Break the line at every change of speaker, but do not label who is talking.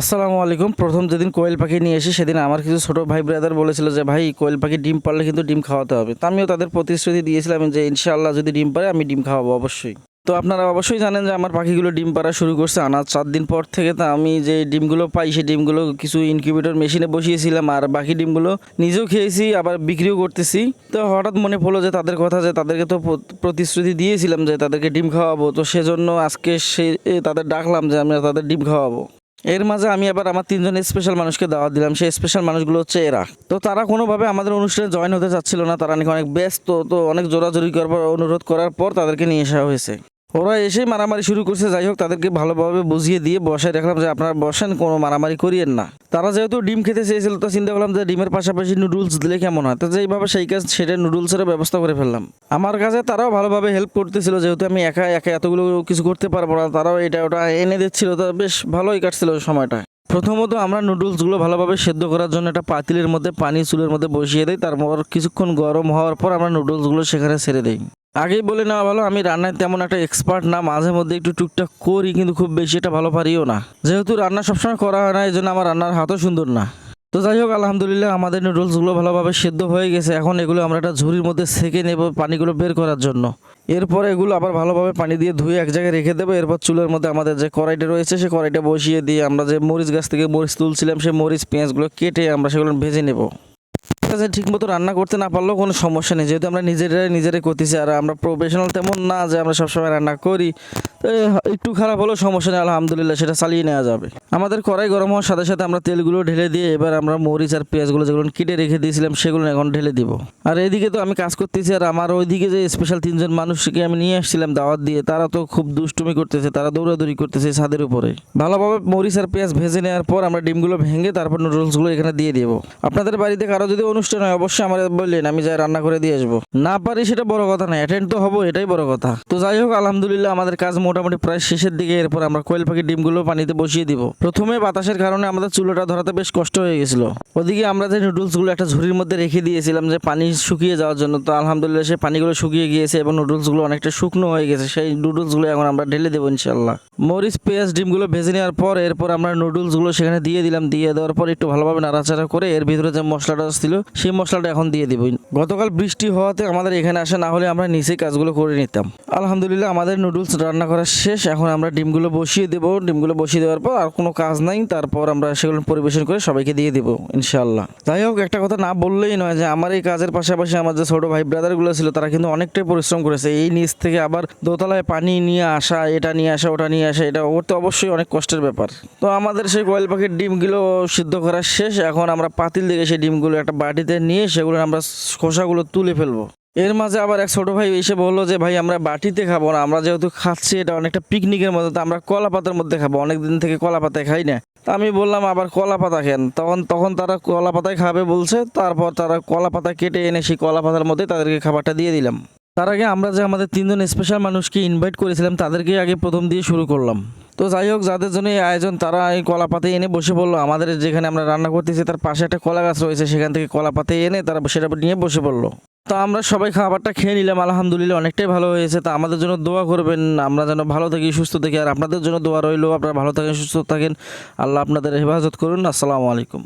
আসসালামু আলাইকুম। প্রথম যেদিন কোয়েল পাখি নিয়ে এসে সেদিন আমার কিছু ছোটো ভাই ব্রাদার বলেছিল যে, ভাই, কোয়েল পাখি ডিম পারলে কিন্তু ডিম খাওয়াতে হবে। তো আমিও তাদের প্রতিশ্রুতি দিয়েছিলাম যে, ইনশাআল্লাহ যদি ডিম পারে আমি ডিম খাওয়াবো অবশ্যই। তো আপনারা অবশ্যই জানেন যে, আমার পাখিগুলো ডিম পাড়া শুরু করছে আনার চার দিন পর থেকে। তা আমি যে ডিমগুলো পাই সেই ডিমগুলো কিছু ইনকিউবেটর মেশিনে বসিয়েছিলাম আর বাকি ডিমগুলো নিজেও খেয়েছি, আবার বিক্রিও করতেছি। তো হঠাৎ মনে পড়ল যে, তাদের কথা যে, তাদেরকে তো প্রতিশ্রুতি দিয়েছিলাম যে, তাদেরকে ডিম খাওয়াবো। তো সেজন্য আজকে সে তাদের ডাকলাম যে, আমরা তাদের ডিম খাওয়াবো। এর মাঝে আমি আবার আমার তিনজন স্পেশাল মানুষকে দাওয়া দিলাম। সেই স্পেশাল মানুষগুলো হচ্ছে এরা। তো তারা কোনোভাবে আমাদের অনুষ্ঠানে জয়েন হতে চাচ্ছিল না। তারা নাকি অনেক ব্যস্ত, তো অনেক জোরাজোরি করবার, অনুরোধ করার পর তাদেরকে নিয়ে আসা হয়েছে। ওরা এসেই মারামারি শুরু করছে, যাই হোক তাদেরকে ভালোভাবে বুঝিয়ে দিয়ে বসায় রাখলাম যে আপনারা বসেন, কোনো মারামারি করিয়েন না। তারা যেহেতু ডিম খেতে চেয়েছিল, তো চিন্তা করলাম যে ডিমের পাশাপাশি নুডলস দিলে কেমন হয়? তো যেইভাবে সেই কাজ সেটা নুডলসেরও ব্যবস্থা করে ফেললাম। আমার কাছে তারাও ভালোভাবে হেল্প করতেছিল, যেহেতু আমি একা একা এতগুলো কিছু করতে পারব না, তারাও এটা, ওটা এনে দিচ্ছিল, তো বেশ ভালোই কাটছিল সময়টা। প্রথমত আমরা নুডলসগুলো ভালোভাবে সেদ্ধ করার জন্য একটা পাতিলের মধ্যে, পানি চুলের মধ্যে বসিয়ে দিই, তারপর কিছুক্ষণ গরম হওয়ার পর আমরা নুডলসগুলো সেখানে ছেড়ে দিই। আগেই বলে নেওয়া ভালো, আমি রান্নায় তেমন একটা এক্সপার্ট না, মাঝে মধ্যে একটু টুকটাক করি, কিন্তু খুব বেশি এটা ভালো পারিও না। যেহেতু রান্না সবসময় করা হয় না, এই জন্য আমার রান্নার হাতও সুন্দর না। তো যাই হোক, আলহামদুলিল্লাহ আমাদের নুডলসগুলো ভালোভাবে সেদ্ধ হয়ে গেছে। এখন এগুলো আমরা একটা ঝুড়ির মধ্যে সেকে নেব পানিগুলো বের করার জন্য। এরপর এগুলো আবার ভালোভাবে পানি দিয়ে ধুয়ে এক জায়গায় রেখে দেবো। এরপর চুলের মধ্যে আমাদের যে কড়াইটা রয়েছে সেই কড়াইটা বসিয়ে দিয়ে আমরা যে মরিচ গাছ থেকে মরিচ তুলছিলাম, সেই মরিচ, পেঁয়াজগুলো কেটে আমরা সেগুলো ভেজে নেব। কাছে ঠিক মতো রান্না করতে না পারলেও কোনো সমস্যা নেই। যেহেতু আমরা নিজেরাই নিজেরাই করতেছি আর আমরা প্রফেশনাল তেমন না যে আমরা সবসময় রান্না করি। একটু খারাপ হলেও সমস্যা নেই, আলহামদুলিল্লাহ, সেটা চালিয়ে নেওয়া যাবে। আমাদের কড়াই গরম হওয়ার সাথে সাথে আমরা তেলগুলো ঢেলে দিয়ে এবার আমরা মরিচ আর পেঁয়াজগুলো যেগুলো কেটে রেখে দিয়েছিলাম, সেগুলো এখন ঢেলে দিব। আর এদিকে তো আমি কাজ করতেছি, আর আমার ওইদিকে যে স্পেশাল তিনজন মানুষকে আমি নিয়ে আসছিলাম দাওয়াত দিয়ে, তারা তো খুব দুষ্টুমি করতেছে, তারা দৌড়াদৌড়ি করতেছে ছাদের উপরে। ভালোভাবে মরিচ আর পেঁয়াজ ভেজে নেওয়ার পর আমরা ডিমগুলো ভেঙে তারপর নুডলসগুলো এখানে দিয়ে দেবো। আপনাদের বাড়িতে কারও যদি অনুষ্ঠান হয়, অবশ্যই আমার বললেন, আমি যাই রান্না করে দিয়ে আসব। না পারি সেটা বড় কথা না অ্যাটেন্ড তো হব, এটাই বড় কথা। তো যাই হোক, আলহামদুলিল্লাহ আমাদের কাজ মোটামুটি প্রায় শেষের দিকে এরপর আমরা কোয়েল পাখির ডিমগুলো পানিতে বসিয়ে দিব। প্রথমে বাতাসের কারণে আমাদের চুলোটা ধরাতে বেশ কষ্ট হয়ে গেছিল। ওদিকে আমরা যে নুডলসগুলো একটা ঝুড়ির মধ্যে রেখে দিয়েছিলাম যে পানি শুকিয়ে যাওয়ার জন্য, তো আলহামদুলিল্লাহ সেই পানিগুলো শুকিয়ে গিয়েছে এবং নুডলসগুলো অনেকটা শুকনো হয়ে গেছে। সেই নুডলসগুলো এখন আমরা ঢেলে দেবো ইনশাল্লাহ মরিচ, পেঁয়াজ, ডিমগুলো ভেজে নেওয়ার পর এরপর আমরা নুডলসগুলো সেখানে দিয়ে দিলাম। দিয়ে দেওয়ার পর একটু ভালোভাবে নাড়াচাড়া করে এর ভিতরে যে মশলাটা ছিল, সেই মশলাটা এখন দিয়ে দিব। গতকাল বৃষ্টি হওয়াতে আমাদের এখানে আসা না হলে আমরা নিচে কাজগুলো করে নিতাম। আলহামদুলিল্লাহ আমাদের নুডলস রান্না করা শেষ। এখন আমরা ডিমগুলো বসিয়ে দেবো। ডিমগুলো বসিয়ে দেওয়ার পর আর কোনো কাজ নাই। তারপর আমরা সেগুলো পরিবেশন করে সবাইকে দিয়ে দেবো ইনশাল্লাহ যাই হোক, একটা কথা না বললেই নয় যে আমার এই কাজের পাশাপাশি আমার যে ছোটো ভাই ব্রাদারগুলো ছিল, তারা কিন্তু অনেকটাই পরিশ্রম করেছে। এই নিচ থেকে আবার দোতলায় পানি নিয়ে আসা, এটা নিয়ে আসা, ওটা নিয়ে আসা, এটা করতে অবশ্যই অনেক কষ্টের ব্যাপার। তো আমাদের সেই কোয়েল পাখির ডিমগুলো সিদ্ধ করা শেষ। এখন আমরা পাতিল থেকে সেই ডিমগুলো একটা বাটিতে নিয়ে সেগুলো আমরা খোসাগুলো তুলে ফেলব। এর মাঝে আবার এক ছোট ভাই এসে বলল যে, ভাই, আমরা বাটিতে খাব না। আমরা যেহেতু খাচ্ছি, এটা অনেকটা পিকনিকের মতো, তো আমরা কলা পাতার মধ্যে খাব। অনেক দিন থেকে কলা পাতায় খাই না। তা আমি বললাম, আবার কলা পাতা খেন তখন তখন তারা কলা পাতায় খাবে বলছে। তারপর তারা কলা পাতা কেটে এনে সেই কলা পাতার মধ্যে তাদেরকে খাবারটা দিয়ে দিলাম। তার আগে আমরা যে আমাদের তিনজন স্পেশাল মানুষকে ইনভাইট করেছিলাম তাদেরকে আগে প্রথম দিয়ে শুরু করলাম। তো যাই হোক, যাদের জন্য এই আয়োজন, তারা এই কলা পাতে এনে বসে পড়ল। আমাদের যেখানে আমরা রান্না করতেছি, তার পাশে একটা কলা গাছ রয়েছে, সেখান থেকে কলা পাতে এনে তারা সেটা নিয়ে বসে পড়ল। তো আমরা সবাই খাবারটা খেয়ে নিলাম, আলহামদুলিল্লাহ অনেকটাই ভালো হয়েছে। তা আমাদের জন্য দোয়া করবেন, আমরা যেন ভালো থাকি, সুস্থ থাকি, আর আপনাদের জন্য দোয়া রইল, আপনারা ভালো থাকেন, সুস্থ থাকেন। আল্লাহ আপনাদের হেফাজত করুন। আসসালামু আলাইকুম।